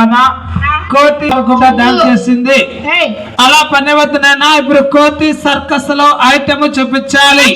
పన్నెవన కోతి డాన్స్ చేసింది. అలా పన్నెవతనైనా ఇప్పుడు కోతి సర్కస్లో ఐటమ్ చూపించాలి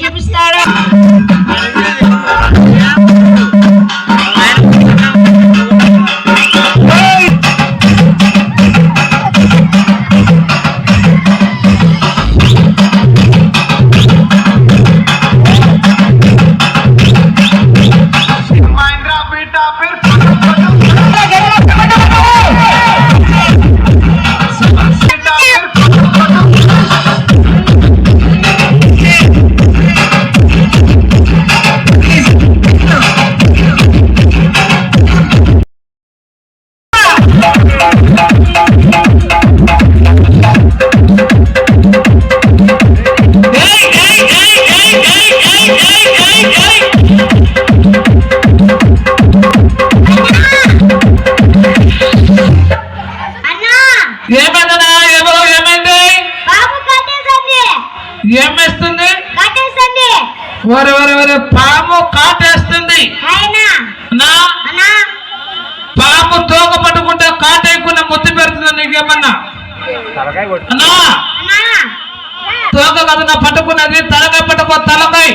ఏమేస్తుంది? ఒరే ఒరే ఒరే పాము కాటేస్తుంది. పాము తోక పట్టుకుంటే కాటేయకుండా ముద్దు పెడుతుంది నీకేమన్నా? అన్నా? అన్నా. తోక కదా నా పట్టుకున్నది తలకాయ పట్టుకో తలకాయ.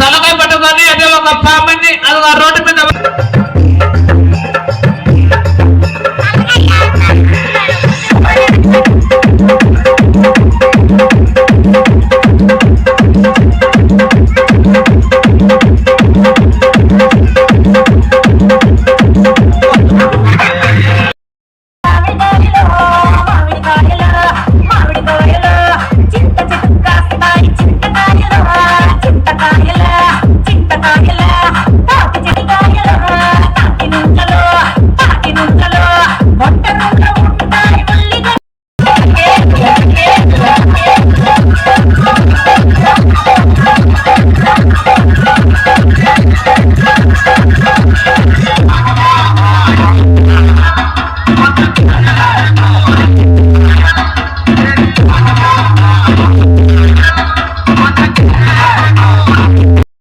తలకాయ పట్టుకొని అదే ఒక పాముని అది ఆ రోడ్డు మీద Carolina